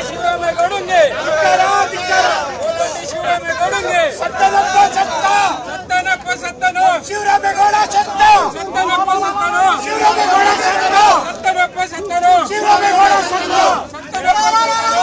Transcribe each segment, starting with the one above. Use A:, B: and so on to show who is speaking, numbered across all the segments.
A: ಶಿವರಾಮೇಗೌಡಂಗೆ ಶಿವರಾಮೇಗೌಡಂಗೆ
B: ಸತ್ತನಪ್ಪ ಸತ್ತ
A: ಸತ್ತನಪ್ಪ ಸತ್ತನು
B: ಶಿವರಾಮೇಗೌಡ ಸತ್ತ
A: ಸತ್ತನಪ್ಪ ಸತ್ತನು
B: ಶಿವರಾಮೇಗೌಡ ಸತ್ತ
A: ಸತ್ತನಪ್ಪ ಸತ್ತನು
B: ಶಿವರಾಮೇಗೌಡ ಸತ್ತ
A: ಸತ್ತನಪ್ಪ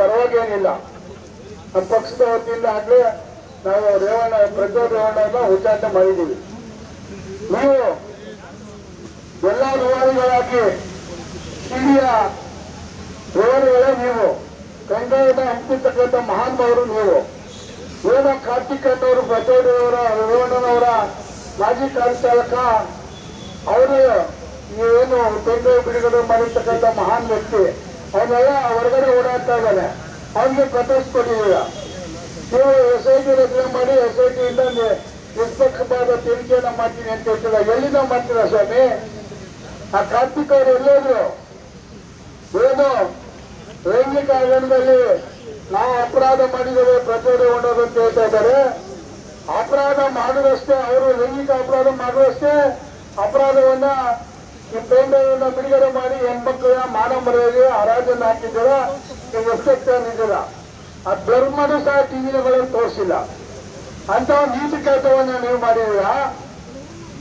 C: ಪರವಾಗಿಲ್ಲ ನಮ್ಮ ಪಕ್ಷದ ವತಿಯಿಂದ ಆಗ್ಲೇ ನಾವು ರೇವಣ್ಣ, ಪ್ರಜ್ವಲ್ ರೇವಣ್ಣನ ಉಚ್ಚಾಟನೆ ಮಾಡಿದ್ದೀವಿ. ನೀವು ಎಲ್ಲ ವಿವಾದಿಗಳಾಗಿ ಹಿರಿಯ ರೇವಣಿಗಳೇ ನೀವು. ಕಂಗಾಯದ ಹಂಚಿರ್ತಕ್ಕಂಥ ಮಹಾನುಭಾವರು ನೀವು. ಏನೋ ಕಾರ್ತಿಕ್ ಅನ್ನೋರು ಪ್ರಜ್ವಲ್ ಅವರ ರೇವಣ್ಣನವರ ಮಾಜಿ ಕಾರ್ಯಚಾಲಕ, ಅವರು ಏನು ತೊಂದರೆ ಬಿಡುಗಡೆ ಮಾಡಿರ್ತಕ್ಕಂಥ ಮಹಾನ್ ವ್ಯಕ್ತಿ. ಅವನ್ನೆಲ್ಲ ಹೊರಗಡೆ ಓಡಾಡ್ತಾ ಇದ್ದಾನೆ ಅವನಿಗೆ ಪ್ರತಿಸ್ಕೊಟ್ಟಿದ್ದೀರ ನೀವು ಎಸ್ ಐ ಟಿ ರಚನೆ ಮಾಡಿ ಎಸ್ ಐ ಟಿಯಿಂದ ನಿಷ್ಪಕ್ಷಪಾತ ತನಿಖೆಯನ್ನ ಮಾಡ್ತೀನಿ ಅಂತ ಹೇಳ್ತಿಲ್ಲ ಎಲ್ಲಿಂದ ಮಾಡ್ತೀರಾ ಸ್ವಾಮಿ? ಆ ಕಾರ್ತಿಕ್ ಅವರು ಎಲ್ಲೋದ್ರು. ಏನು? ಲೈಂಗಿಕ ಹಗರಣದಲ್ಲಿ ನಾವು ಅಪರಾಧ ಮಾಡಿದ್ದೇವೆ ಪ್ರಚೋದನೆಗೊಂಡರು ಅಂತ ಹೇಳ್ತಾ ಇದ್ದಾರೆ. ಅಪರಾಧ ಮಾಡಿದಷ್ಟೇ, ಅವರು ಲೈಂಗಿಕ ಅಪರಾಧ ಮಾಡಿದಷ್ಟೇ, ಅಪರಾಧವನ್ನ ಈ ಪೇಂಡವನ್ನು ಬಿಡುಗಡೆ ಮಾಡಿ ಹೆಣ್ಮಕ್ಳ ಮಾನ ಮರೆಯಲ್ಲಿ ಹರಾಜನ್ನು ಹಾಕಿದ್ದೀರ? ನೀವು ಆ ಧರ್ಮನೂ ಸಹ ಟಿವಿಗಳಲ್ಲಿ ತೋರಿಸಿಲ್ಲ. ಅಂತ ನೀತಿ ಕೆಲಸವನ್ನ ನೀವು ಮಾಡಿದ್ದೀರಾ?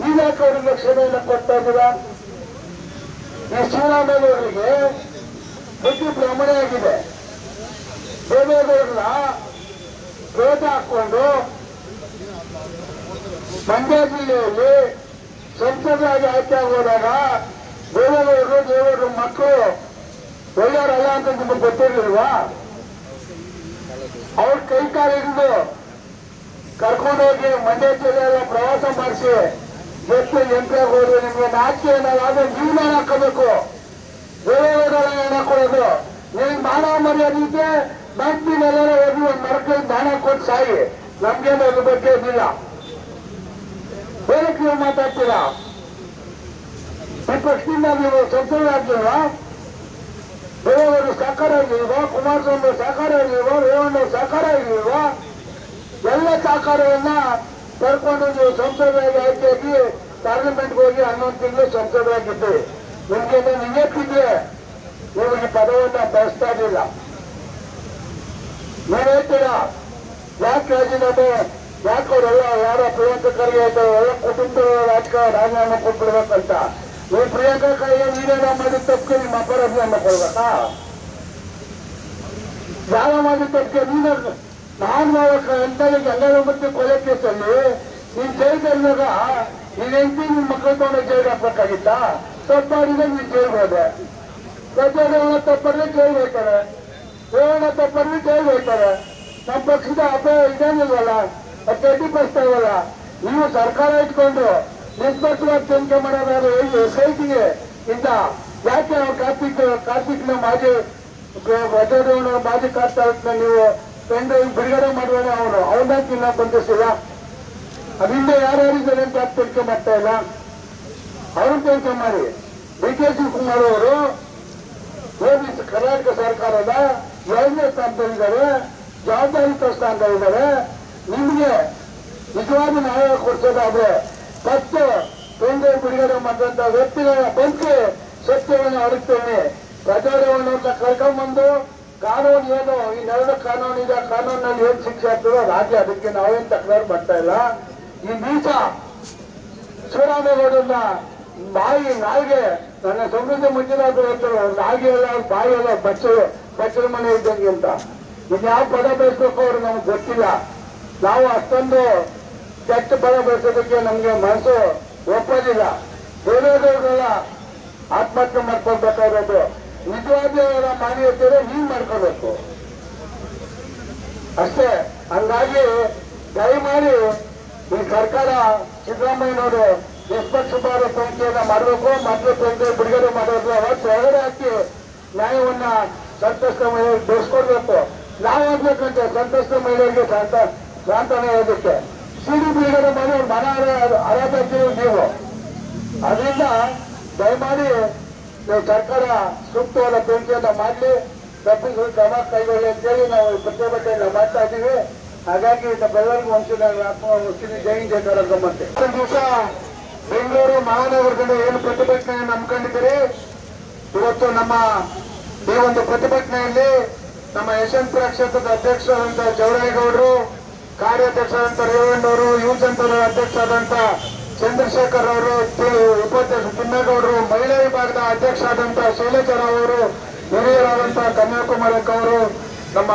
C: ಈಗ ಅವ್ರಿಗೆ ಕ್ಷಮೆಯನ್ನ ಕೊಡ್ತಾ ಇದ್ದೀರಾ? ಈ ಶಿವರಾಮೇಗೌಡರಿಗೆ ಬುದ್ಧಿ ಭ್ರಮಣೆ ಆಗಿದೆ. ಪ್ರೇತ ಹಾಕೊಂಡು ಮಂಡ್ಯ ಜಿಲ್ಲೆಯಲ್ಲಿ ಸಂಸದರಾಗಿ ಆಯ್ಕೆ ಆಗೋದಾಗ ದೇವೇಗೌಡರು ದೇವರ ಮಕ್ಕಳು ಒಳ್ಳೆಯವರಲ್ಲ ಅಂತ ನಿಮಗೆ ಗೊತ್ತಿರ್ಲಿಲ್ವಾ? ಅವ್ರ ಕೈ ಕಾಲು ಹಿಡಿದು ಕರ್ಕೊಂಡೋಗಿ ಮಂಡ್ಯ ಜಿಲ್ಲೆಯಲ್ಲ ಪ್ರವಾಸ ಮಾಡಿಸಿ ಎಷ್ಟು ಎಂಟ್ರಿ ನಿಮಗೆ ನಿಮ್ಗೆ ನಾಚಿಕೆ ಏನಾದ್ರೆ ನೀವು ನೇಣು ಹಾಕೋಬೇಕು ದೇವೇಗೌಡರ ಹಾಕೊಳ್ಳೋದು ನಿಮ್ಗೆ ಮಾನ ಮರ್ಯಾದೆ ಇದೆ ಎಲ್ಲರೂ ಹೋಗಿ ಒಂದು ಮರಕ್ಕೆ ದಾನ ಕೊಟ್ಟು ಸಾಯಿ. ನಮ್ಗೇನು ಅದ್ರ ಬಗ್ಗೆ ಇದಿಲ್ಲ ಏನಕ್ಕೆ ನೀವು ಮಾತಾಡ್ತೀರಾ? ಈ ಪಕ್ಷದಿಂದ ನೀವು ಸಂಸದರಾಗಿಲ್ವಾ ಸಹಕಾರ ಸಾಕಾರ ಆಗಿಲ್ವಾ ಕುಮಾರಸ್ವಾಮಿ ಸಹಕಾರ ಆಗಿಲ್ವ ರೇವಣ್ಣ ಸಹಕಾರ ಆಗಿಲ್ವ ಎಲ್ಲ ಸಹಕಾರವನ್ನ ಕರ್ಕೊಂಡು ನೀವು ಸಂಸದರಾಗಿ ಆಯ್ಕೆಯಾಗಿ ಪಾರ್ಲಿಮೆಂಟ್ಗೆ ಹೋಗಿ ಹನ್ನೊಂದು ತಿಂಗಳು ಸಂಸದರಾಗಿದ್ದು ನಿಮ್ಗೆ ನಿಯತ್ತಿದ್ರೆ ನೀವು ಈ ಪದವನ್ನ ಬಳಸ್ತಾ ಇರಲಿಲ್ಲ. ನೀವ್ ಹೇಳ್ತೀರಾ? ಯಾಕೆ ರಾಜೀನಾಮೆ ಯಾಕೆ ಯಾರ ಪ್ರಿಯಾಂಕಾ ಖರ್ಗೆ ಆಯ್ತು ಎಲ್ಲ ಕುಟುಂಬದ ರಾಜಕೀಯ ರಾಜೀನಾಮೆ ಕೊಟ್ಬಿಡ್ಬೇಕಂತ. ನೀವು ಪ್ರಿಯಾಂಕಾ ಖರ್ಗೆ ನೀವೇನೋ ಮಾಡಿದ ತಪ್ಪಿಗೆ ನಿಮ್ಮ ಅಪ್ಪ ರಾಜೀನಾಮೆ ಕೊಡ್ಬೇಕಾ? ಯಾರ ಮಾಡಿದ ತಪ್ಪಿಗೆ ನೀನು ನಾನು ಮಾಡಬೇಕು ಎಲ್ಲರ ಮತ್ತೆ ಕೊಲೆ ಕೇಸಲ್ಲಿ ನೀನ್ ಜೈ ನೀನ್ ಹೆಂಡತಿ ನಿನ್ ಮಕ್ಕಳು ತಗೊಂಡು ಜೈಲ್ ಹಾಕ್ಬೇಕಾಗಿತ್ತ? ತಪ್ಪಾಡಿದ್ರೆ ನೀನ್ ಜೈಲ್ ಹೋದೆ. ಪ್ರಜೆಗಳನ್ನ ತಪ್ಪದ್ರೆ ಜೈಲ್ ಹೋಗ್ತಾರೆ. ಏನ ತಪ್ಪದ್ರೆ ಜೈಲ್ ಹೋಗ್ತಾರೆ. ನಮ್ಮ ಪಕ್ಷದ ಅಪಾಯ ಇದೇನಿಲ್ವಲ್ಲ? ತರ್ಟಿ ಅಡ್ಡಿಪಡಿಸ್ತಾ ಇಲ್ವಲ್ಲ ನೀವು ಸರ್ಕಾರ ಇಟ್ಕೊಂಡು ನಿಷ್ಪಕ್ಷವಾಗಿ ತನಿಖೆ ಮಾಡೋದಾದ್ರೆ ಎಸ್ ಐ ಟಿಗೆ ಇಂದ ಯಾಕೆ ನಾವು ಕಾರ್ತಿಕ್, ಕಾರ್ತಿಕ್ನ ಮಾಜಿ ಧ್ವಜಾರೋಹಣ ಮಾಜಿ ಕಾರ್ತಾರತ್ನ ನೀವು ಪೆಂಡ್ ಬಿಡುಗಡೆ ಮಾಡುವಾಗ ಅವನು ಅವನ ಇಲ್ಲ ಬಂದಿಸಿಲ್ಲ ಅದರಿಂದ ಯಾರ್ಯಾರಿದ್ದಾರೆ ಅಂತ ಯಾಕೆ ತನಿಖೆ ಮಾಡ್ತಾ ಇಲ್ಲ? ಅವರು ತನಿಖೆ ಮಾಡಿ. ಡಿ ಕೆ ಶಿವಕುಮಾರ್ ಅವರು ಕರ್ನಾಟಕ ಸರ್ಕಾರದ ಎರಡನೇ ಸ್ಥಾನದಲ್ಲಿದ್ದಾರೆ ಜವಾಬ್ದಾರಿತ ಸ್ಥಾನದಲ್ಲಿದ್ದಾರೆ. ನಿಮಗೆ ನಿಜವಾಗಿ ನ್ಯಾಯ ಕೊಡ್ಸೋದಾದ್ರೆ ಫಸ್ಟ್ ಕೇಂದ್ರ ಬಿಡುಗಡೆ ಮಾಡಿದಂತ ವ್ಯಕ್ತಿಗಳ ಬಂದು ಸತ್ಯವನ್ನು ಅರಿತೇನೆ. ಅಂತ ಕರ್ಕೊಂಡ್ಬಂದು ಕಾನೂನು ಏನು? ಈ ನೆಲದ ಕಾನೂನು ಇದೆ ಕಾನೂನಲ್ಲಿ ಏನ್ ಶಿಕ್ಷೆ ಆಗ್ತದೋ ರಾಜ್ಯ ಅದಕ್ಕೆ ನಾವೇನ್ ತಕರಾರು ಮಾಡ್ತಾ ಇಲ್ಲ. ಈ ಮೀಸ ಶಿವರಾಮೇಗೌಡರನ್ನ
D: ಬಾಯಿ, ನಾಯಿಗೆ ನನ್ನ ಸಮೃದ್ಧಿ ಮುಂಚಿನ ಹೇಳ್ತಾರೆ ನಾಯಿ ಎಲ್ಲ ಬಾಯಿ ಎಲ್ಲ ಬಚ್ಚ ಬಚ್ಚರ ಮನೆ ಇದ್ದಂಗೆ ಅಂತ. ಇನ್ಯಾವ ಪದ ಬೆಳೆಸ್ಬೇಕು ಅವ್ರು ನಮ್ಗೆ ಗೊತ್ತಿಲ್ಲ. ನಾವು ಅಷ್ಟೊಂದು ಕೆಟ್ಟ ಬಲ ಬೆಳೆಸೋದಕ್ಕೆ ನಮ್ಗೆ ಮನಸ್ಸು ಒಪ್ಪೋದಿಲ್ಲ. ಬೇರೆಯವರೆಲ್ಲ ಆತ್ಮಹತ್ಯೆ ಮಾಡ್ಕೊಳ್ಬೇಕಾಗಿರೋದು ನಿಜವಾದ ಮಾನ್ಯತೆ ನೀನ್ ಮಾಡ್ಕೋಬೇಕು ಅಷ್ಟೇ, ಹಂಗಾಗಿ ದಯಮಾಡಿ ಈ ಸರ್ಕಾರ ಸಿದ್ದರಾಮಯ್ಯನವರು ನಿಷ್ಪಕ್ಷಪಾತ ತನಿಖೆಯನ್ನ ಮಾಡಬೇಕು ಮಾತ್ರ ತನಿಖೆ ಬಿಡುಗಡೆ ಮಾಡೋದು ಅವತ್ತು ಹೊರಗಡೆ ಹಾಕಿ ನ್ಯಾಯವನ್ನ ಸಂತಸ್ತ ಮಹಿಳೆಯರಿಗೆ ಬೆಳೆಸ್ಕೊಡ್ಬೇಕು. ನಾವು ಆಗ್ಬೇಕಂತೆ ಸಂತಸ್ತ ಮಹಿಳೆಯರಿಗೆ ಶಾಂತನ ಹೇಳೋದಕ್ಕೆ. ಸಿಡಿ ಬೀಗರ ಮಾಡಿ ಮನ ಆರಾಧಕ್ಕೆ ನೀವು. ಅದರಿಂದ ದಯಮಾಡಿ ಸರ್ಕಾರ ಸೂಕ್ತವಾದ ತನಿಖೆಯನ್ನ ಮಾಡಲಿ. ತಪ್ಪಿಸಲು ಕ್ರಮ ಕೈಗೊಳ್ಳಿ ಅಂತೇಳಿ ನಾವು ಈ ಪ್ರತಿಭಟನೆಯನ್ನ ಮಾಡ್ತಾ ಇದ್ದೀವಿ. ಹಾಗಾಗಿ ನಮ್ಮೆಲ್ಲರಿಗೂ ವಂಶದ ಮುಸ್ಲಿಂ ಜೈ ಜೈನ್ ಕನ್ನಡ ಮತ್ತೆ ದಿವಸ ಬೆಂಗಳೂರು ಮಹಾನಗರದಿಂದ ಏನು ಪ್ರತಿಭಟನೆಯನ್ನು ಹಮ್ಮಿಕೊಂಡಿದ್ದೀರಿ ಇವತ್ತು ನಮ್ಮ ಈ ಒಂದು ಪ್ರತಿಭಟನೆಯಲ್ಲಿ ನಮ್ಮ ಯಶವಂತಪುರ ಕ್ಷೇತ್ರದ ಅಧ್ಯಕ್ಷರಾದಂತಹ ಜವರೇಗೌಡರು ಕಾರ್ಯಾಧ್ಯಕ್ಷರಾದಂತ ರೇವಣ್ಣವರು ಅಧ್ಯಕ್ಷ ಅಧ್ಯಕ್ಷರಾದಂತ ಚಂದ್ರಶೇಖರ್ ಅವರು ಉಪಾಧ್ಯಕ್ಷ ತಿಮ್ಮೇಗೌಡರು, ಮಹಿಳಾ ವಿಭಾಗದ ಅಧ್ಯಕ್ಷ ಆದಂತ ಶೈಲಜಾರಾವ್ ಅವರು, ಹಿರಿಯರಾದಂತ ಕನ್ಯಾಕುಮಾರಿ ಅವರು, ನಮ್ಮ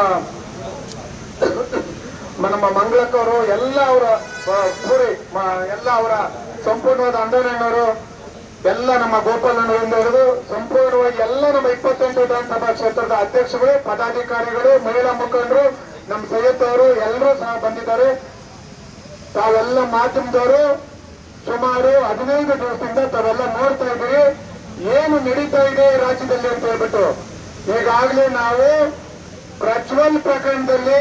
D: ನಮ್ಮ ಮಂಗಳಕ್ಕವರು ಎಲ್ಲ ಅವರ ಪೂರಿ ಎಲ್ಲ ಅವರ ಸಂಪೂರ್ಣವಾದ ಅಂಡನವರು ಎಲ್ಲ ನಮ್ಮ ಗೋಪಾಲನವರಿಂದ ಹಿಡಿದು ಸಂಪೂರ್ಣವಾಗಿ ಎಲ್ಲ ನಮ್ಮ ಇಪ್ಪತ್ತೆಂಟು ವಿಧಾನಸಭಾ ಕ್ಷೇತ್ರದ ಅಧ್ಯಕ್ಷಗಳು ಪದಾಧಿಕಾರಿಗಳು, ಮಹಿಳಾ ಮುಖಂಡರು ನಮ್ಮ ಅವರು ಎಲ್ಲರೂ ಸಹ ಬಂದಿದ್ದಾರೆ. ತಾವೆಲ್ಲ ಮಾಧ್ಯಮದವರು ಸುಮಾರು ಹದಿನೈದು ದಿವಸದಿಂದ ತಾವೆಲ್ಲ ನೋಡ್ತಾ ಇದ್ದೀವಿ ಏನು ನಡೀತಾ ಇದೆ ರಾಜ್ಯದಲ್ಲಿ ಅಂತ ಹೇಳ್ಬಿಟ್ಟು. ಈಗಾಗಲೇ ನಾವು ಪ್ರಜ್ವಲ್ ಪ್ರಕರಣದಲ್ಲಿ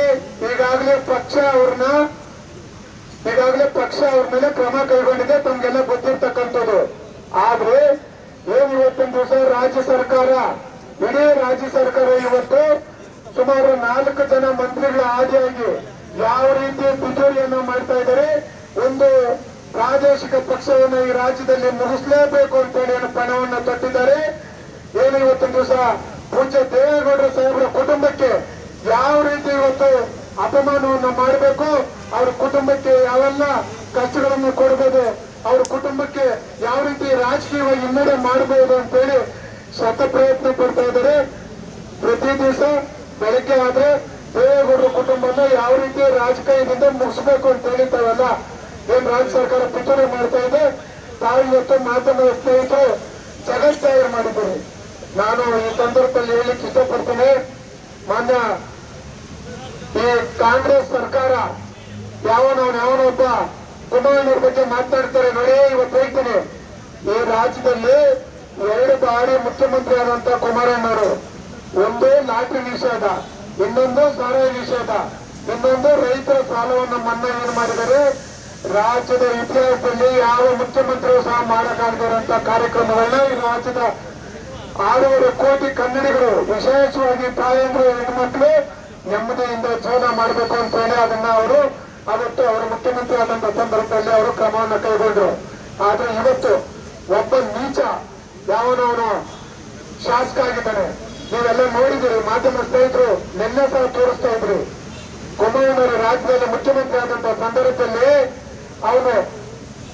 D: ಈಗಾಗಲೇ ಪಕ್ಷ ಅವ್ರನ್ನ ಈಗಾಗಲೇ ಪಕ್ಷ ಅವ್ರ ಮೇಲೆ ಕ್ರಮ ಕೈಗೊಂಡಿದೆ, ತಮ್ಗೆಲ್ಲ ಗೊತ್ತಿರ್ತಕ್ಕಂಥದ್ದು. ಆದ್ರೆ ಏನ್ ಇವತ್ತಿನ ದಿವಸ ರಾಜ್ಯ ಸರ್ಕಾರ, ಇಡೀ ರಾಜ್ಯ ಸರ್ಕಾರ ಇವತ್ತು ಸುಮಾರು ನಾಲ್ಕು ಜನ ಮಂತ್ರಿಗಳ ಆದಿಯಾಗಿ ಯಾವ ರೀತಿ ಪಿತೂರಿಯನ್ನು ಮಾಡ್ತಾ ಇದ್ದಾರೆ? ಒಂದು ಪ್ರಾದೇಶಿಕ ಪಕ್ಷವನ್ನು ಈ ರಾಜ್ಯದಲ್ಲಿ ಮುಗಿಸಲೇಬೇಕು ಅಂತೇಳಿ ಏನು ಪಣವನ್ನು ತೊಟ್ಟಿದ್ದಾರೆ. ಏನು ಇವತ್ತಿನ ದಿವಸ ಪೂಜ್ಯ ದೇವೇಗೌಡರ ಸಾಹೇಬರ ಕುಟುಂಬಕ್ಕೆ ಯಾವ ರೀತಿ ಇವತ್ತು ಅಪಮಾನವನ್ನು ಮಾಡಬೇಕು? ಅವ್ರ ಕುಟುಂಬಕ್ಕೆ ಯಾವೆಲ್ಲ ಖರ್ಚುಗಳನ್ನು ಕೊಡಬಹುದು ಅವ್ರ ಕುಟುಂಬಕ್ಕೆ ಯಾವ ರೀತಿ ರಾಜಕೀಯವಾಗಿ ಹಿನ್ನಡೆ ಮಾಡಬಹುದು ಅಂತೇಳಿ ಶತ ಪ್ರಯತ್ನ ಪಡ್ತಾ ಇದ್ದಾರೆ. ಪ್ರತಿ ದಿವಸ ಬೆಳಗ್ಗೆ ಆದ್ರೆ ದೇವೇಗೌಡರ ಕುಟುಂಬನ ಯಾವ ರೀತಿ ರಾಜಕೀಯದಿಂದ ಮುಗಿಸ್ಬೇಕು ಅಂತ ಹೇಳಿದ್ದಾವಲ್ಲ ಏನ್ ರಾಜ್ಯ ಸರ್ಕಾರ ಪಿತೂರಿ ಮಾಡ್ತಾ ಇದೆ? ತಾವು ಇವತ್ತು ಮಾತನ್ನ ಸ್ನೇಹಿತರು ಜಗತ್ ತಯಾರು ಮಾಡಿದ್ದೀರಿ. ನಾನು ಈ ಸಂದರ್ಭದಲ್ಲಿ ಹೇಳಿಕ್ ಇಷ್ಟಪಡ್ತೇನೆ, ಮಾನ್ಯ ಈ ಕಾಂಗ್ರೆಸ್ ಸರ್ಕಾರ ಯಾವನವನು ಯಾವನೊಬ್ಬ ಕುಮಾರಣ್ಣವ್ರ ಬಗ್ಗೆ ಮಾತನಾಡ್ತಾರೆ ನೋಡಿ, ಇವತ್ತು ಹೇಳ್ತೀನಿ. ಈ ರಾಜ್ಯದಲ್ಲಿ ಎರಡು ಬಾರಿ ಮುಖ್ಯಮಂತ್ರಿ ಆದಂತ ಕುಮಾರಣ್ಣವರು ಒಂದು ಲಾಟ್ರಿ ನಿಷೇಧ, ಇನ್ನೊಂದು ಸಾರ ನಿಷೇಧ, ಇನ್ನೊಂದು ರೈತರ ಸಾಲವನ್ನು ಮನ್ನಾ ಏನ್ ಮಾಡಿದರೆ ರಾಜ್ಯದ ಇತಿಹಾಸದಲ್ಲಿ ಯಾವ ಮುಖ್ಯಮಂತ್ರಿಯೂ ಸಹ ಮಾಡಕ್ಕಾಗದಿರಂತ ಕಾರ್ಯಕ್ರಮಗಳನ್ನ ಈ ರಾಜ್ಯದ ಆರೂವರೆ ಕೋಟಿ ಕನ್ನಡಿಗರು ವಿಶೇಷವಾಗಿ ತಾಯಂದ್ರು ಹೆಣ್ಮಕ್ಳು ನೆಮ್ಮದಿಯಿಂದ ಜೀವನ ಮಾಡಬೇಕು ಅಂತ ಹೇಳಿ ಅದನ್ನ ಅವರು ಅವತ್ತು ಅವರು ಮುಖ್ಯಮಂತ್ರಿ ಆದಂತ ಸಂದರ್ಭದಲ್ಲಿ ಅವರು ಕ್ರಮವನ್ನು ಕೈಗೊಂಡ್ರು. ಆದ್ರೆ ಇವತ್ತು ಒಬ್ಬ ನೀಚ ಯಾವನವನು ಶಾಸಕ ಆಗಿದ್ದಾನೆ. ನೀವೆಲ್ಲ ನೋಡಿದಿರಿ ಮಾಧ್ಯಮ ಸ್ನೇಹಿತರು ನಿನ್ನೆ ಸಹ ತೋರಿಸ್ತಾ ಇದ್ರು. ಕುಮಾರ ರಾಜ್ಯದ ಮುಖ್ಯಮಂತ್ರಿ ಆದಂತಹ ಸಂದರ್ಭದಲ್ಲಿ ಅವನು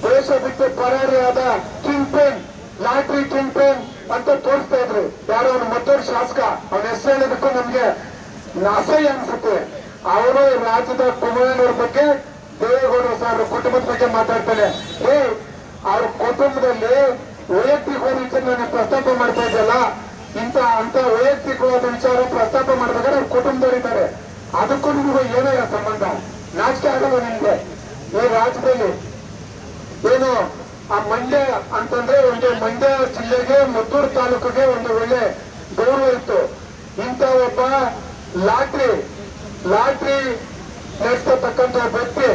D: ದೇಶ ಬಿಟ್ಟು ಪರಾರಿಯಾದ kingpin, lottery kingpin ಅಂತ ತೋರಿಸ್ತಾ ಇದ್ರು. ಯಾರೋ ಅವನು ಮತ್ತೊಂದು ಶಾಸಕ, ಅವನ ಹೆಸರು ಹೇಳೋದಕ್ಕೂ ನಮ್ಗೆ ಅಸಹ್ಯ ಅನ್ಸುತ್ತೆ. ಅವರು ರಾಜ್ಯದ ಕುಮಾರನವ್ರ ಬಗ್ಗೆ ದೇವೇಗೌಡರು ಸರ್ ಕುಟುಂಬದ ಬಗ್ಗೆ ಮಾತಾಡ್ತಾನೆ ಏ ಅವ್ರ ಕುಟುಂಬದಲ್ಲಿ ವೈಯಕ್ತಿಕ ವಿಚಾರ ನಾನು ಪ್ರಸ್ತಾಪ ಮಾಡ್ತಾ ಇದ್ದಲ್ಲ ಇಂತ ಅಂತ ವೈಯಕ್ತಿಕವಾದ ವಿಚಾರ ಪ್ರಸ್ತಾಪ ಮಾಡ್ಬೇಕಾದ್ರೆ ಅವ್ರ ಕುಟುಂಬದವರಿದ್ದಾರೆ ಅದಕ್ಕೂ ನಿಮಗೆ ಏನೇ ಸಂಬಂಧ? ನಾಚಿಕೆ ಆಗಲ್ಲ ನಿಮ್ಗೆ. ಈ ರಾಜ್ಯದಲ್ಲಿ ಏನು, ಆ ಮಂಡ್ಯ ಅಂತಂದ್ರೆ ಒಂದು ಮಂಡ್ಯ ಜಿಲ್ಲೆಗೆ ಮದ್ದೂರು ತಾಲೂಕಿಗೆ ಒಂದು ಒಳ್ಳೆ ಗೌರವ ಇತ್ತು. ಇಂತ ಒಬ್ಬ ಲಾಟ್ರಿ ಲಾಟ್ರಿ ನಡೆಸ್ತಕ್ಕಂಥ ವ್ಯಕ್ತಿ,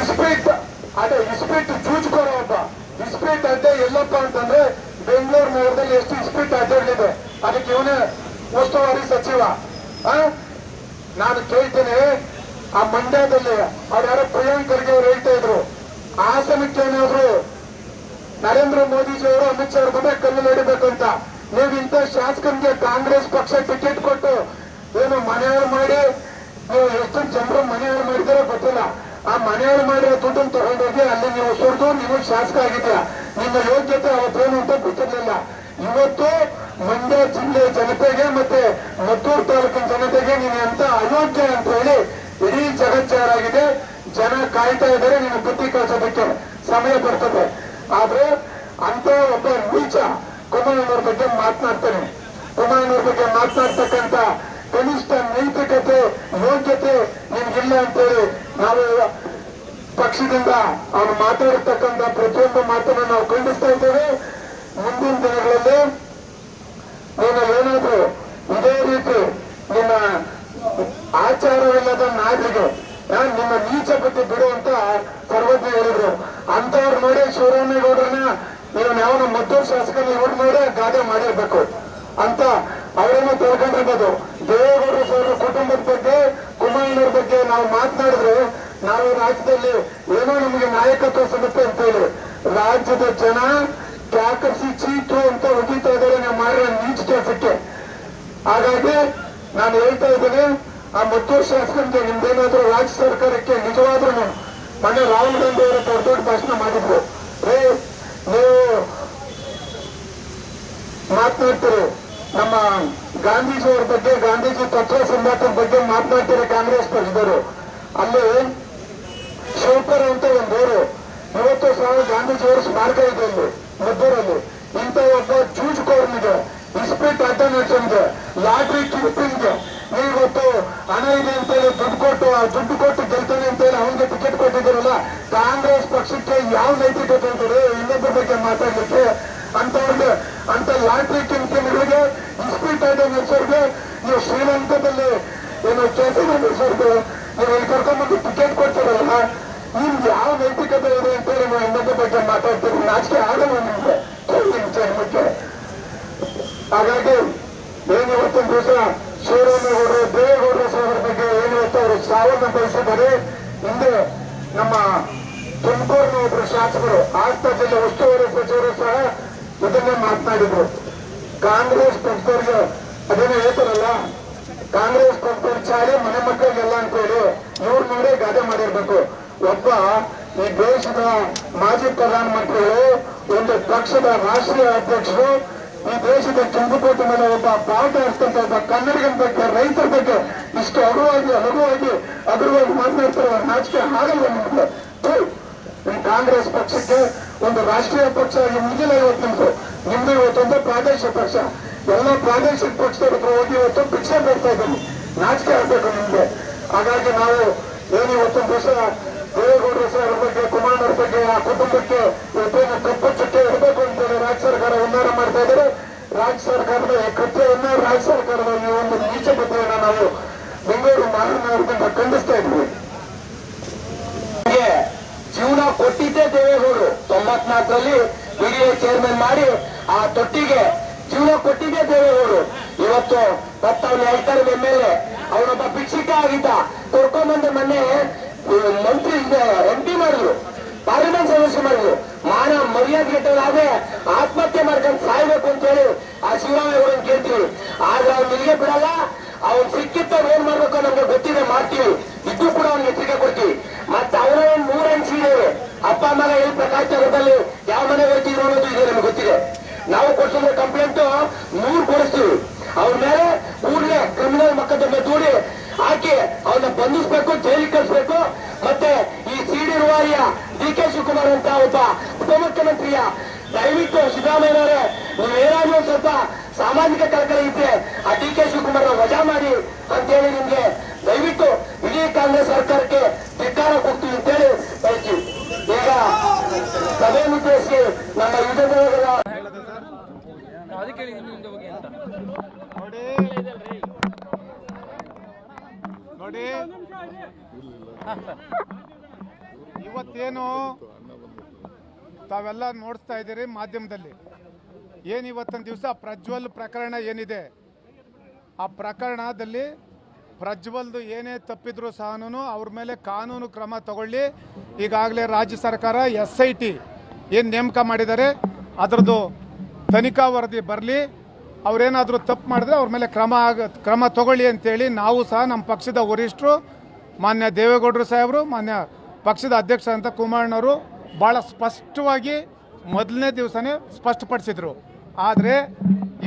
D: ಇಸ್ಪೀಟ್, ಅದೇ ಇಸ್ಪೀಟ್ ಚೂಚ್ಕೋರ ಒಬ್ಬ. ಇಸ್ಪೀಟ್ ಅಡ್ಡೆ ಎಲ್ಲಪ್ಪ ಅಂತಂದ್ರೆ ಬೆಂಗಳೂರು ನಗರದಲ್ಲಿ ಎಷ್ಟು ಇಸ್ಪೀಟ್ ಅಡ್ಡೆಗಳಿದೆ. ಅದಕ್ಕೆ ಇವನೇ ಉಸ್ತುವಾರಿ ಸಚಿವ. ನಾನು ಕೇಳ್ತೇನೆ, ಆ ಮಂಡ್ಯದಲ್ಲಿ ಅವ್ರು ಯಾರೋ ಪ್ರಿಯಾಂಕ್ ಖರ್ಗೆ ಅವ್ರು ಹೇಳ್ತಾ ಇದ್ರು. ಹಾಸನಕ್ಕೆ ಏನಾದ್ರು ನರೇಂದ್ರ ಮೋದಿಜಿ ಅವರು ಅಮಿತ್ ಶಾ ಅವ್ರ ಬಂದ್ರೆ ಕಲ್ಲು ಅಂತ. ನೀವು ಇಂಥ ಶಾಸಕನಿಗೆ ಕಾಂಗ್ರೆಸ್ ಪಕ್ಷ ಟಿಕೆಟ್ ಕೊಟ್ಟು ಏನು ಮನೆಯವ್ರು ಮಾಡಿ, ನೀವು ಎಷ್ಟು ಜನರು ಮನೆಯವ್ರು ಮಾಡಿದಾರೋ ಗೊತ್ತಿಲ್ಲ. ಆ ಮನೆಯವ್ರು ಮಾಡಿರೋ ದುಡ್ಡನ್ನು ತಗೊಂಡೋಗಿ ಅಲ್ಲಿ ನೀವು ಸುರಿದು ನೀವು ಶಾಸಕ ಆಗಿದ್ಯಾ ನಿಮ್ಮ ಯೋಗ್ಯತೆ ಅವತ್ತೇನು ಅಂತ ಗೊತ್ತಿರಲಿಲ್ಲ. ಇವತ್ತು ಮಂಡ್ಯ ಜಿಲ್ಲೆ ಜನತೆಗೆ ಮತ್ತೆ ಮದ್ದೂರು ತಾಲೂಕಿನ ಜನತೆಗೆ ನೀನು ಎಂತ ಅಯೋಗ್ಯ ಅಂತ ಹೇಳಿ ಇಡೀ ಜಗಜ್ಜಾರಾಗಿದೆ ಜನ ಕಾಯ್ತಾ ಇದ್ದಾರೆ, ನೀನು ಬುದ್ಧಿ ಕಳಿಸೋದಕ್ಕೆ ಸಮಯ ಬರ್ತದೆ. ಆದ್ರೆ ಅಂತ ಒಬ್ಬ ನೀಚ ಕುಮಾರಣ್ಣವ್ರ ಬಗ್ಗೆ ಮಾತನಾಡ್ತಾನೆ. ಕುಮಾರಣ್ಣವ್ರ ಬಗ್ಗೆ ಮಾತನಾಡ್ತಕ್ಕಂತ ಕನಿಷ್ಠ ನೈತಿಕತೆ, ಯೋಗ್ಯತೆ ನಿಮ್ಗಿಲ್ಲ ಅಂತೇಳಿ ನಾವು ಪಕ್ಷದಿಂದ ಅವನು ಮಾತಾಡಿರ್ತಕ್ಕಂಥ ಪ್ರತಿಯೊಂದು ಮಾತನ್ನು ನಾವು ಖಂಡಿಸ್ತಾ ಇದ್ದೇವೆ ಮುಂದಿನ ದಿನಗಳಲ್ಲಿ ನೀನು ಏನಾದ್ರು ಇದೇ ರೀತಿ ನಿನ್ನ ಆಚಾರವಿಲ್ಲದ ನಾಡಿಗೆ ಆ, ನಿಮ್ಮ ನೀಚ ಬುದ್ಧಿ ಬಿಡು ಅಂತ ಸರ್ವಜ್ಞ ಹೇಳಿದ್ರು ಅಂತವ್ರು ನೋಡಿ ಶಿವರಾಮೇಗೌಡರನ್ನ ಇವನ್ ಯಾವನ ಮದ್ದೂರು ಶಾಸಕನ ಇವ್ರು ನೋಡಿ ಗಾದೆ ಮಾಡಿರ್ಬೇಕು ಅಂತ ಅವರನ್ನು ತಿಳ್ಕೊಂಡಿರ್ಬೋದು. ದೇವೇಗೌಡರು ಸರ್ ಕುಟುಂಬದ ಬಗ್ಗೆ, ಕುಮಾರಣ್ಣವ್ರ ಬಗ್ಗೆ ನಾವು ಮಾತನಾಡಿದ್ರೆ ನಾವು ರಾಜ್ಯದಲ್ಲಿ ಏನೋ ನಮಗೆ ನಾಯಕತ್ವ ಸಿಗುತ್ತೆ ಅಂತ ಹೇಳಿ. ರಾಜ್ಯದ ಜನ ಕ್ಯಾಕರ್ಸಿ ಚೀಟು ಅಂತ ಒಗಿತಾ ಇದ್ದಾರೆ, ನಾವು ಮಾಡಿರೋ ನೀಚ ಕೆಲಸಕ್ಕೆ. ಹಾಗಾಗಿ ನಾನು ಹೇಳ್ತಾ ಇದ್ದೇನೆ, ಆ ಮತ್ತೂರು ಶಾಸಕರಿಗೆ ನಿಮ್ದೇನಾದ್ರೂ ರಾಜ್ಯ ಸರ್ಕಾರಕ್ಕೆ ನಿಜವಾದ್ರೂ ಮೊನ್ನೆ ರಾಹುಲ್ ಗಾಂಧಿ ಅವರು ದೊಡ್ಡ ದೊಡ್ಡ ಭಾಷಣ ಮಾಡಿದ್ರು. ರೇ ನೀವು ಮಾತನಾಡ್ತೀರಿ. ನಮ್ಮ ಗಾಂಧೀಜಿ ಅವ್ರ ಬಗ್ಗೆ, ಗಾಂಧೀಜಿ ತತ್ವ ಬಗ್ಗೆ ಮಾತನಾಡ್ತಾರೆ ಕಾಂಗ್ರೆಸ್ ಪಕ್ಷದವರು. ಅಲ್ಲಿ ಶಿವಪುರ ಅಂತ ಒಂದು ಊರು. ಸಾವಿರ ಗಾಂಧೀಜಿ ಅವರು ಸ್ಮಾರಕ ಇದೆ ಅಲ್ಲಿ, ಮದ್ದೂರಲ್ಲಿ. ಇಂಥ ಒಬ್ಬ ಚೂಜುಕೋರ್ನಿಗೆ ಇಸ್ಪೀಟ್ ಅಟೆಂಡನ್ಸ್ಗೆ ಲಾಟ್ರಿ ಕಿಂಪಿನ್ಗೆ ಇವತ್ತು ಹಣ ಇದೆ ಅಂತೇಳಿ ದುಡ್ಡು ಕೊಟ್ಟು ದುಡ್ಡು ಕೊಟ್ಟು ಗೆಲ್ತಾನೆ ಅಂತೇಳಿ ಅವನಿಗೆ ಟಿಕೆಟ್ ಕೊಟ್ಟಿದ್ದೀರಲ್ಲ, ಕಾಂಗ್ರೆಸ್ ಪಕ್ಷಕ್ಕೆ ಯಾವ ನೈತಿಕತೆ ಅಂತಾರೆ ಇನ್ನೊಬ್ಬರ ಬಗ್ಗೆ ಮಾತಾಡ್ಲಿಕ್ಕೆ ಅಂತ ಲಾಟ್ರಿ ಕಿಂಪಿನ್ಗಳಿಗೆ ಇಸ್ಪೀಟ್ ಅಟೆಂಡನ್ಸ್ಗೆ ನೀವು ಶ್ರೀಲಂಕಾದಲ್ಲಿ ಏನು ನಡೆಸೋರ್ಗೆ ನೀವು ಇಲ್ಲಿ ಕರ್ಕೊಂಡ್ಬಂದು ಟಿಕೆಟ್ ಕೊಡ್ತಾರಲ್ಲ ನಿಮ್ಗೆ ಯಾವ ನೈತಿಕತೆ ಇದೆ ಅಂತ ಹೇಳಿ ನೀವು ಇನ್ನೊಂದು ಬಗ್ಗೆ ಮಾತಾಡ್ತೀರಿ ನಾಚಿಕೆ ಆಗಲ್ಲ ನಿಮ್ಗೆ. ಜನ್ಮಕ್ಕೆ ಹಾಗಾಗಿ ಏನು ಇವತ್ತಿನ ದಿವಸ ಶಿವರಾಮೇಗೌಡರು ದೇವೇಗೌಡರ ಸಾವಿರ ಬಗ್ಗೆ ಏನು ಇವತ್ತು ಅವರು ಸಾವನ್ನು ಬಯಸಿದ್ದಾರೆ. ಹಿಂದೆ ನಮ್ಮ ತುಮಕೂರಿನ ಒಬ್ಬರು ಶಾಸಕರು ಆಸ್ತಾ ಜಿಲ್ಲೆ ಉಸ್ತುವಾರಿ ಸಚಿವರು ಸಹ ಇದನ್ನೇ ಮಾತನಾಡಿದ್ರು. ಕಾಂಗ್ರೆಸ್ ಪಕ್ಷದವ್ರಿಗೆ ಅದನ್ನ ಹೇಳ್ತಾರಲ್ಲ, ಕಾಂಗ್ರೆಸ್ ಪಕ್ಷದವ್ರ ಚಾಲಿ ಮನೆ ಮಕ್ಕಳಿಗೆಲ್ಲ ಅಂತೇಳಿ ಇವ್ರು ನೂರೇ ಗಾದೆ ಮಾಡಿರ್ಬೇಕು. ಒಬ್ಬ ಈ ದೇಶದ ಮಾಜಿ ಪ್ರಧಾನಮಂತ್ರಿಗಳು, ಒಂದು ಪಕ್ಷದ ರಾಷ್ಟ್ರೀಯ ಅಧ್ಯಕ್ಷರು, ಈ ದೇಶದ ಕೆಂಪುಕೋಟೆ ಮೇಲೆ ಒಬ್ಬ ಪಾಠ ಇರ್ತಂತ ಒಬ್ಬ ಕನ್ನಡಿಗನ ಬಗ್ಗೆ, ರೈತರ ಬಗ್ಗೆ, ಇಷ್ಟು ಅಗುವಾಗಿ ಅಗುವಾಗಿ ಅಗುರವಾಗಿ ಮಾತನಾಡ್ತಾರೆ ನಾಚಿಕೆ ಆಗಲ್ಲ ನಿಮ್ಗೆ ಕಾಂಗ್ರೆಸ್ ಪಕ್ಷಕ್ಕೆ ಒಂದು ರಾಷ್ಟ್ರೀಯ ಪಕ್ಷ ಮುಗಿಲ ಇವತ್ತು ನಿಮ್ದು ನಿಮ್ದು ಇವತ್ತೊಂದು ಪ್ರಾದೇಶಿಕ ಪಕ್ಷ. ಎಲ್ಲ ಪ್ರಾದೇಶಿಕ ಪಕ್ಷದ ಹತ್ರ ಹೋಗಿ ಇವತ್ತು ಭಿಕ್ಷೆ ಬರ್ತಾ ಇದ್ದೀನಿ. ನಾಚಿಕೆ ಆಗ್ಬೇಕು ನಿಮ್ಗೆ. ಹಾಗಾಗಿ ನಾವು ಏನು ಇವತ್ತೊಂದು ದಿವಸ ದೇವೇಗೌಡರ ಸರ್ ಬಗ್ಗೆ ಕುಮಾರ್ ಬಗ್ಗೆ, ಆ ಕುಟುಂಬಕ್ಕೆ ಇವತ್ತೇನು ಕಪ್ಪು ಚುಕ್ಕೆ ಇರಬೇಕು ಅಂತೇಳಿ ರಾಜ್ಯ ಸರ್ಕಾರ ಉನ್ನಾರ ಮಾಡ್ತಾ ಇದ್ದಾರೆ. ರಾಜ್ಯ ಸರ್ಕಾರದ ಈ ಕೃತ್ಯವನ್ನ ರಾಜ್ಯ ಸರ್ಕಾರದ ಈ ಒಂದು ನೀಚ ಕೃತ್ಯನ ನಾವು ಬೆಂಗಳೂರು ಮಹಾನಗರದಿಂದ ಖಂಡಿಸ್ತಾ ಇದ್ವಿ
E: ಜೀವನ ಕೊಟ್ಟಿದ್ದೇ ದೇವೇಗೌಡರು. ತೊಂಬತ್ನಾಲ್ಕರಲ್ಲಿ ಬಿಡಿಎ ಚೇರ್ಮನ್ ಮಾಡಿ ಆ ತೊಟ್ಟಿಗೆ ಜೀವನ ಕೊಟ್ಟಿದ್ದೇ ದೇವೇಗೌಡರು. ಇವತ್ತು ಮತ್ತೆ ಅವ್ನು ಹೇಳ್ತಾರೆ ಎಂ ಎಲ್ ಎ ಅವನೊಬ್ಬ ಭಿಕ್ಷಿಕ ಆಗಿದ್ದ. ಕರ್ಕೊಂಡ್ಬಂದು ಮೊನ್ನೆ ಮಂತ್ರಿ ಎಂ ಪಿ ಮಾಡಿದ್ರು. ಪಾರ್ಲಿಮೆಂಟ್ ಸದಸ್ಯ ಮಾಡಿದ್ರು. ಮಾನ ಮರ್ಯಾದೆ ಕೆಟ್ಟವರಾದ್ರೆ ಆತ್ಮಹತ್ಯೆ ಮಾಡ್ಕೊಂಡು ಸಾಯ್ಬೇಕು ಅಂತ ಹೇಳಿ ಆ ಶಿವರಾಮೇಗೌಡನ್ ಕೇಳ್ತೀವಿ. ಆದ್ರೆ ಅವ್ನು ಇಲ್ಲಿಗೆ ಬಿಡಲ್ಲ. ಅವ್ನು ಸಿಕ್ಕಿತ್ತ ಏನ್ ಮಾಡ್ಬೇಕು ನಮ್ಗೆ ಗೊತ್ತಿದೆ, ಮಾಡ್ತೀವಿ. ಇದು ಕೂಡ ಅವ್ನಿಗೆ ಎಚ್ಚರಿಕೆ ಕೊಡ್ತೀವಿ. ಮತ್ತೆ ಅವರ ಒಂದು ಅಮ್ಮಗ ಎಲ್ಲಿ ಪ್ರಕಾಶ್ ನಗರದಲ್ಲಿ ಯಾವ ಮನೆ ಹೋಗ್ತೀವಿ ಅನ್ನೋದು ಇದೆ ನಮ್ಗೆ ಗೊತ್ತಿದೆ. ನಾವು ಕೊಡ್ಸಿದ್ರೆ ಕಂಪ್ಲೇಂಟ್ ಮೂರು ಕೊಡಿಸ್ತೀವಿ. ಅವ್ರ ಮೇಲೆ ಕೂಡಲೇ ಕ್ರಿಮಿನಲ್ ಮೊಕದ್ದಮೆ ದೂಡಿ ಹಾಕಿ ಅವನ್ನ ಬಂಧಿಸ್ಬೇಕು, ಜೈಲಿಗೆ ಕಳಿಸ್ಬೇಕು. ಮತ್ತೆ ಈ ಸಿಡಿ ರೂವಾರಿಯ ಡಿ ಕೆ ಶಿವಕುಮಾರ್ ಅಂತ ಒಬ್ಬ ಉಪಮುಖ್ಯಮಂತ್ರಿಯ ದಯವಿಟ್ಟು ಸಿದ್ದರಾಮಯ್ಯನವರೇ, ನೀವು ಏನಾದ್ರೂ ಒಂದ್ ಸ್ವಲ್ಪ ಸಾಮಾಜಿಕ ಕಳಕಳಿ ಇದ್ರೆ ಆ ಡಿ ಕೆ ಶಿವಕುಮಾರ್ ವಜಾ ಮಾಡಿ ಅಂತೇಳಿ ನಿಮ್ಗೆ ದಯವಿಟ್ಟು ಇಡೀ ಕಾಂಗ್ರೆಸ್ ಸರ್ಕಾರಕ್ಕೆ ಧಿಕ್ಕಾರ ಕೊಡ್ತೀವಿ ಅಂತೇಳಿ ಬಯಸ್ತೀವಿ ಈಗ ಸಭೆಯನ್ನು ಉದ್ದೇಶಿಸಿ ನಮ್ಮ ಯುದ್ಧದ
F: ಅದಕ್ಕೆ ಹೇಳಿದ್ದೀನಿ ನಿಮ್ದು ಬಗ್ಗೆ ಅಂತ
G: ನೋಡಿ ನೋಡಿ ಇವತ್ತೇನು ತಾವೆಲ್ಲ ನೋಡ್ತಾ ಇದ್ದೀರಿ ಮಾಧ್ಯಮದಲ್ಲಿ. ಏನು ಇವತ್ತಿನ ದಿವಸ ಪ್ರಜ್ವಲ್ ಪ್ರಕರಣ ಏನಿದೆ? ಆ ಪ್ರಕರಣದಲ್ಲಿ ಪ್ರಜ್ವಲ್ದು ಏನೇ ತಪ್ಪಿದ್ರು ಸಹನೂ ಅವ್ರ ಮೇಲೆ ಕಾನೂನು ಕ್ರಮ ತಗೊಳ್ಳಿ. ಈಗಾಗಲೇ ರಾಜ್ಯ ಸರ್ಕಾರ, ಎಸ್ ಐ ಟಿ ಏನು ನೇಮಕ ಮಾಡಿದ್ದಾರೆ, ಅದರದ್ದು ತನಿಖಾ ವರದಿ ಬರಲಿ. ಅವರೇನಾದರೂ ತಪ್ಪು ಮಾಡಿದ್ರೆ ಅವ್ರ ಮೇಲೆ ಕ್ರಮ ಆಗ, ಕ್ರಮ ತಗೊಳ್ಳಿ ಅಂತೇಳಿ ನಾವು ಸಹ ನಮ್ಮ ಪಕ್ಷದ ವರಿಷ್ಠರು, ಮಾನ್ಯ ದೇವೇಗೌಡರು ಸಾಹೇಬರು, ಮಾನ್ಯ ಪಕ್ಷದ ಅಧ್ಯಕ್ಷ ಅಂತ ಕುಮಾರಣ್ಣವರು ಭಾಳ ಸ್ಪಷ್ಟವಾಗಿ
D: ಮೊದಲನೇ ದಿವಸನೇ ಸ್ಪಷ್ಟಪಡಿಸಿದರು. ಆದರೆ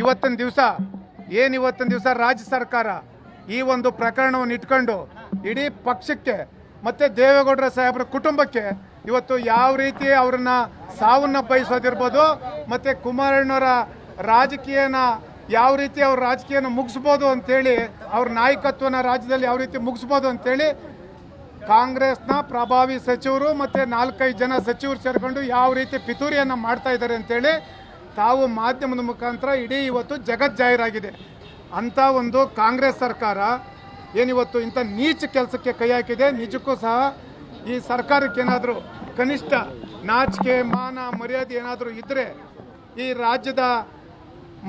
D: ಇವತ್ತಿನ ದಿವಸ, ಏನು ಇವತ್ತಿನ ದಿವಸ ರಾಜ್ಯ ಸರ್ಕಾರ ಈ ಒಂದು ಪ್ರಕರಣವನ್ನು ಇಟ್ಕೊಂಡು ಇಡೀ ಪಕ್ಷಕ್ಕೆ ಮತ್ತು ದೇವೇಗೌಡರ ಸಾಹೇಬರ ಕುಟುಂಬಕ್ಕೆ ಇವತ್ತು ಯಾವ ರೀತಿ ಅವ್ರನ್ನ ಸಾವನ್ನ ಬಯಸೋದಿರ್ಬೋದು, ಮತ್ತು ಕುಮಾರಣ್ಣವರ ರಾಜಕೀಯನ ಯಾವ ರೀತಿ ಅವ್ರ ರಾಜಕೀಯನ ಮುಗಿಸ್ಬೋದು ಅಂತೇಳಿ, ಅವ್ರ ನಾಯಕತ್ವನ ರಾಜ್ಯದಲ್ಲಿ ಯಾವ ರೀತಿ ಮುಗಿಸ್ಬೋದು ಅಂತೇಳಿ ಕಾಂಗ್ರೆಸ್ನ ಪ್ರಭಾವಿ ಸಚಿವರು ಮತ್ತು ನಾಲ್ಕೈದು ಜನ ಸಚಿವರು ಸೇರಿಕೊಂಡು ಯಾವ ರೀತಿ ಪಿತೂರಿಯನ್ನು ಮಾಡ್ತಾ ಇದ್ದಾರೆ ಅಂತೇಳಿ ತಾವು ಮಾಧ್ಯಮದ ಮುಖಾಂತರ ಇಡೀ ಇವತ್ತು ಜಗತ್ ಜಾಹೀರಾಗಿದೆ. ಅಂಥ ಒಂದು ಕಾಂಗ್ರೆಸ್ ಸರ್ಕಾರ ಏನಿವತ್ತು ಇಂಥ ನೀಚ ಕೆಲಸಕ್ಕೆ ಕೈ ಹಾಕಿದೆ. ನಿಜಕ್ಕೂ ಸಹ ಈ ಸರ್ಕಾರಕ್ಕೆ ಏನಾದರೂ ಕನಿಷ್ಠ ನಾಚಿಕೆ, ಮಾನ, ಮರ್ಯಾದೆ ಏನಾದರೂ ಇದ್ದರೆ ಈ ರಾಜ್ಯದ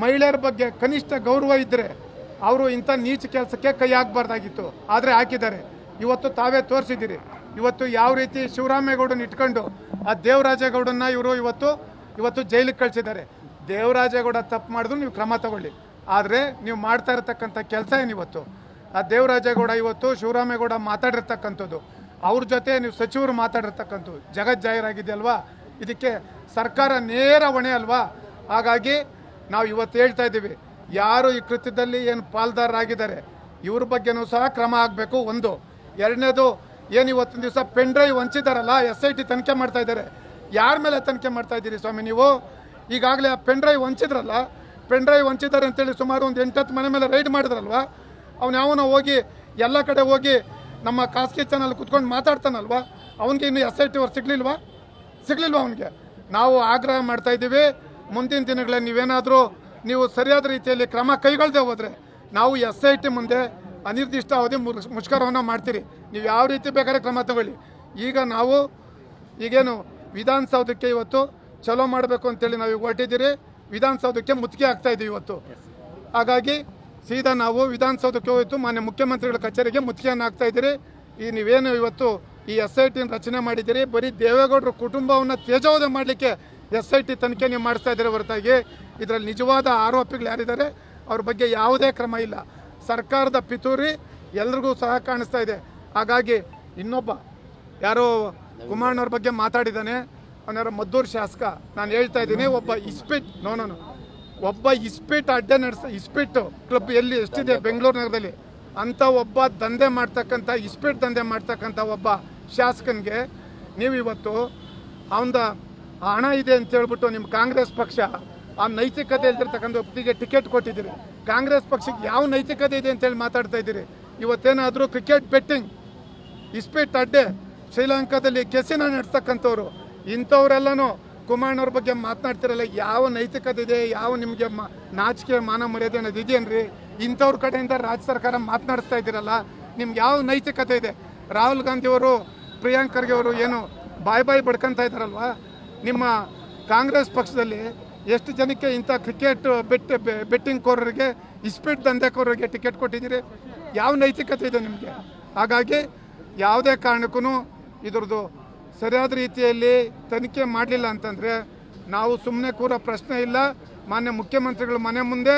D: ಮಹಿಳೆಯರ ಬಗ್ಗೆ ಕನಿಷ್ಠ ಗೌರವ ಇದ್ದರೆ ಅವರು ಇಂಥ ನೀಚ ಕೆಲಸಕ್ಕೆ ಕೈ ಹಾಕಬಾರ್ದಾಗಿತ್ತು. ಆದರೆ ಹಾಕಿದ್ದಾರೆ. ಇವತ್ತು ತಾವೇ ತೋರಿಸಿದ್ದೀರಿ. ಇವತ್ತು ಯಾವ ರೀತಿ ಶಿವರಾಮೇಗೌಡನ ಇಟ್ಕೊಂಡು ಆ ದೇವರಾಜೇಗೌಡನ್ನ ಇವರು ಇವತ್ತು ಇವತ್ತು ಜೈಲಿಗೆ ಕಳಿಸಿದ್ದಾರೆ. ದೇವರಾಜೇಗೌಡ ತಪ್ಪು ಮಾಡಿದ್ರು ನೀವು ಕ್ರಮ ತಗೊಳ್ಳಿ. ಆದರೆ ನೀವು ಮಾಡ್ತಾ ಇರತಕ್ಕಂಥ ಕೆಲಸ ಏನಿವತ್ತು? ಆ ದೇವರಾಜೇಗೌಡ ಇವತ್ತು ಶಿವರಾಮೇಗೌಡ ಮಾತಾಡಿರ್ತಕ್ಕಂಥದ್ದು. ಅವ್ರ ಜೊತೆ ನೀವು ಸಚಿವರು ಮಾತಾಡಿರ್ತಕ್ಕಂಥದ್ದು. ಜಗತ್ ಜಾಹೀರಾಗಿದೆ ಅಲ್ವಾ ಇದಕ್ಕೆ ಸರ್ಕಾರ ನೇರ ಹೊಣೆ ಅಲ್ವಾ? ಹಾಗಾಗಿ ನಾವು ಇವತ್ತು ಹೇಳ್ತಾ ಇದ್ದೀವಿ. ಯಾರು ಈ ಕೃತ್ಯದಲ್ಲಿ ಏನು ಪಾಲ್ದಾರರಾಗಿದ್ದಾರೆ? ಇವ್ರ ಬಗ್ಗೆನೂ ಸಹ ಕ್ರಮ ಆಗಬೇಕು ಒಂದು. ಎರಡನೇದು, ಏನು ಇವತ್ತಿನ ದಿವಸ ಪೆನ್ ಡ್ರೈವ್ ಹಂಚಿದಾರಲ್ಲ ಎಸ್ ಐ ಟಿ ತನಿಖೆ ಮಾಡ್ತಾ ಇದ್ದಾರೆ ಯಾರ ಮೇಲೆ ತನಿಖೆ ಮಾಡ್ತಾ ಇದ್ದೀರಿ ಸ್ವಾಮಿ ನೀವು? ಈಗಾಗಲೇ ಆ ಪೆನ್ ಡ್ರೈವ್ ಹಂಚಿದ್ರಲ್ಲ ಪೆನ್ ಡ್ರೈವ್ ಹಂಚಿದ್ದಾರೆ ಅಂತೇಳಿ ಸುಮಾರು ಒಂದು ಎಂಟತ್ತು ಮನೆ ಮೇಲೆ ರೈಡ್ ಮಾಡಿದ್ರಲ್ವಾ? ಅವ್ನು ಯಾವನ ಹೋಗಿ, ಎಲ್ಲ ಕಡೆ ಹೋಗಿ ನಮ್ಮ ಖಾಸಗಿ ಚಾನಲ್ ಕುತ್ಕೊಂಡು ಮಾತಾಡ್ತಾನಲ್ವ? ಅವನಿಗೆ ಇನ್ನು ಎಸ್ ಐ ಟಿ ಅವ್ರು ಸಿಗ್ಲಿಲ್ವಾ? ಸಿಗಲಿಲ್ವ ಅವನಿಗೆ? ನಾವು ಆಗ್ರಹ ಮಾಡ್ತಾ ಇದ್ದೀವಿ. ಮುಂದಿನ ದಿನಗಳಲ್ಲಿ ನೀವೇನಾದರೂ ನೀವು ಸರಿಯಾದ ರೀತಿಯಲ್ಲಿ ಕ್ರಮ ಕೈಗೊಳ್ಳದೆ ಹೋದರೆ, ನಾವು ಎಸ್ ಐ ಟಿ ಮುಂದೆ ಅನಿರ್ದಿಷ್ಟ ಅವಧಿ ಮುಷ್ಕರವನ್ನು ಮಾಡ್ತೀರಿ. ನೀವು ಯಾವ ರೀತಿ ಬೇಕಾದ್ರೆ ಕ್ರಮ ತಗೊಳ್ಳಿ. ಈಗ ನಾವು ಈಗೇನು ವಿಧಾನಸೌಧಕ್ಕೆ ಇವತ್ತು ಚಲೋ ಮಾಡಬೇಕು ಅಂತೇಳಿ ನಾವು ಈಗ ಹೊರಟಿದ್ದೀರಿ. ವಿಧಾನಸೌಧಕ್ಕೆ ಮುತ್ತಿಗೆ ಆಗ್ತಾ ಇದ್ದೀವಿ ಇವತ್ತು. ಹಾಗಾಗಿ ಸೀದಾ ನಾವು ವಿಧಾನಸೌಧಕ್ಕೆ ಹೋಯಿತು, ಮಾನ್ಯ ಮುಖ್ಯಮಂತ್ರಿಗಳ ಕಚೇರಿಗೆ ಮುತ್ತಿಗೆಯನ್ನು ಹಾಕ್ತಾ ಇದ್ದೀರಿ. ಈ ನೀವೇನು ಇವತ್ತು ಈ ಎಸ್ ಐ ಟಿನ ರಚನೆ ಮಾಡಿದ್ದೀರಿ. ಬರೀ ದೇವೇಗೌಡರ ಕುಟುಂಬವನ್ನು ತೇಜೋವಧೆ ಮಾಡಲಿಕ್ಕೆ ಎಸ್ ಐ ಟಿ ತನಿಖೆ ನೀವು ಮಾಡಿಸ್ತಾ ಇದ್ದೀರಿ ಹೊರತಾಗಿ. ಇದರಲ್ಲಿ ನಿಜವಾದ ಆರೋಪಿಗಳು ಯಾರಿದ್ದಾರೆ? ಅವ್ರ ಬಗ್ಗೆ ಯಾವುದೇ ಕ್ರಮ ಇಲ್ಲ. ಸರ್ಕಾರದ ಪಿತೂರಿ ಎಲ್ರಿಗೂ ಸಹ ಕಾಣಿಸ್ತಾ ಇದೆ. ಹಾಗಾಗಿ ಇನ್ನೊಬ್ಬ ಯಾರೋ ಕುಮಾರಣ್ಣವ್ರ ಬಗ್ಗೆ ಮಾತಾಡಿದ್ದಾನೆ. ಅವನಾರ ಮದ್ದೂರು ಶಾಸಕ. ನಾನು ಹೇಳ್ತಾ ಇದ್ದೀನಿ, ಒಬ್ಬ ಇಸ್ಪೀಟ್, ನೋ ನೋ ನೋ. ಒಬ್ಬ ಇಸ್ಪೀಟ್ ಅಡ್ಡೆ ನಡೆಸ, ಇಸ್ಪಿಟ್ ಕ್ಲಬ್ ಎಲ್ಲಿ ಎಷ್ಟಿದೆ ಬೆಂಗಳೂರು ನಗರದಲ್ಲಿ, ಅಂಥ ಒಬ್ಬ ದಂಧೆ ಮಾಡ್ತಕ್ಕಂಥ, ಇಸ್ಪೀಟ್ ದಂಧೆ ಮಾಡ್ತಕ್ಕಂಥ ಒಬ್ಬ ಶಾಸಕನಿಗೆ ನೀವು ಇವತ್ತು ಅವನ ಹಣ ಇದೆ ಅಂತ ಹೇಳ್ಬಿಟ್ಟು ನಿಮ್ಮ ಕಾಂಗ್ರೆಸ್ ಪಕ್ಷ ಆ ನೈತಿಕತೆ ಇಲ್ದಿರ್ತಕ್ಕಂಥ ವ್ಯಕ್ತಿಗೆ ಟಿಕೆಟ್ ಕೊಟ್ಟಿದ್ದೀರಿ. ಕಾಂಗ್ರೆಸ್ ಪಕ್ಷಕ್ಕೆ ಯಾವ ನೈತಿಕತೆ ಇದೆ ಅಂತೇಳಿ ಮಾತಾಡ್ತಾ ಇದ್ದೀರಿ. ಇವತ್ತೇನಾದರೂ ಕ್ರಿಕೆಟ್ ಬೆಟ್ಟಿಂಗ್, ಇಸ್ಪೀಟ್ ಅಡ್ಡೆ, ಶ್ರೀಲಂಕಾದಲ್ಲಿ ಕೆಸಿನ ನಡೆಸ್ತಕ್ಕಂಥವ್ರು ಇಂಥವರೆಲ್ಲನೂ ಕುಮಾರಣ್ಣವ್ರ ಬಗ್ಗೆ ಮಾತನಾಡ್ತಿರಲ್ಲ, ಯಾವ ನೈತಿಕತೆ ಇದೆ, ಯಾವ ನಿಮಗೆ ಮ- ನಾಚಿಕೆ, ಮಾನ ಮರ್ಯಾದೆ ಅನ್ನೋದು ಇದೆಯೇನ್ರಿ ಇಂಥವ್ರ ಕಡೆಯಿಂದ ರಾಜ್ಯ ಸರ್ಕಾರ ಮಾತನಾಡಿಸ್ತಾ ಇದ್ದೀರಲ್ಲ, ನಿಮ್ಗೆ ಯಾವ ನೈತಿಕತೆ ಇದೆ? ರಾಹುಲ್ ಗಾಂಧಿಯವರು ಪ್ರಿಯಾಂಕ್ ಖರ್ಗೆ ಅವರು ಏನು ಬಾಯ್ ಬಾಯ್ ಬಡ್ಕೊಂತ ಇದ್ದಾರಲ್ವ? ನಿಮ್ಮ ಕಾಂಗ್ರೆಸ್ ಪಕ್ಷದಲ್ಲಿ ಎಷ್ಟು ಜನಕ್ಕೆ ಇಂಥ ಕ್ರಿಕೆಟ್ ಬೆಟ್ ಬೆಟ್ಟಿಂಗ್ ಕೋರರಿಗೆ ಇಸ್ಪೀಟ್ ದಂಧೆಕೋರರಿಗೆ ಟಿಕೆಟ್ ಕೊಟ್ಟಿದ್ದೀರಿ? ಯಾವ ನೈತಿಕತೆ ಇದೆ ನಿಮಗೆ? ಹಾಗಾಗಿ ಯಾವುದೇ ಕಾರಣಕ್ಕೂ ಇದ್ರದ್ದು ಸರಿಯಾದ ರೀತಿಯಲ್ಲಿ ತನಿಖೆ ಮಾಡಲಿಲ್ಲ ಅಂತಂದರೆ ನಾವು ಸುಮ್ಮನೆ ಕೂರೋ ಪ್ರಶ್ನೆ ಇಲ್ಲ. ಮಾನ್ಯ ಮುಖ್ಯಮಂತ್ರಿಗಳ ಮನೆ ಮುಂದೆ,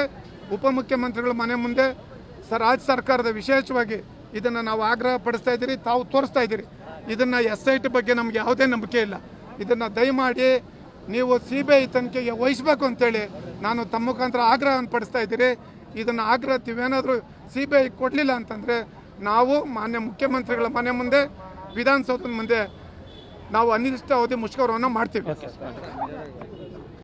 D: ಉಪಮುಖ್ಯಮಂತ್ರಿಗಳ ಮನೆ ಮುಂದೆ, ಸ, ರಾಜ್ಯ ಸರ್ಕಾರದ ವಿಶೇಷವಾಗಿ ಇದನ್ನು ನಾವು ಆಗ್ರಹ ಪಡಿಸ್ತಾ ಇದ್ದೀರಿ, ತಾವು ತೋರಿಸ್ತಾ ಇದ್ದೀರಿ. ಇದನ್ನು ಎಸ್ ಐ ಟಿ ಬಗ್ಗೆ ನಮ್ಗೆ ಯಾವುದೇ ನಂಬಿಕೆ ಇಲ್ಲ. ಇದನ್ನು ದಯಮಾಡಿ ನೀವು ಸಿ ಬಿ ಐ ತನಿಖೆಗೆ ವಹಿಸ್ಬೇಕು ಅಂತೇಳಿ ನಾನು ತಮ್ಮ ಮುಖಾಂತರ ಆಗ್ರಹವನ್ನು ಪಡಿಸ್ತಾ ಇದ್ದೀರಿ ಇದನ್ನು ಆಗ್ರಹ ತೀವೇನಾದರೂ ಸಿ ಬಿ ಐ ಕೊಡಲಿಲ್ಲ ಅಂತಂದರೆ ನಾವು ಮಾನ್ಯ ಮುಖ್ಯಮಂತ್ರಿಗಳ ಮನೆ ಮುಂದೆ, ವಿಧಾನಸೌಧದ ಮುಂದೆ ನಾವು ಅನಿರ್ದಿಷ್ಟ ಅವಧಿ ಮುಷ್ಕರವನ್ನು ಮಾಡ್ತೀವಿ.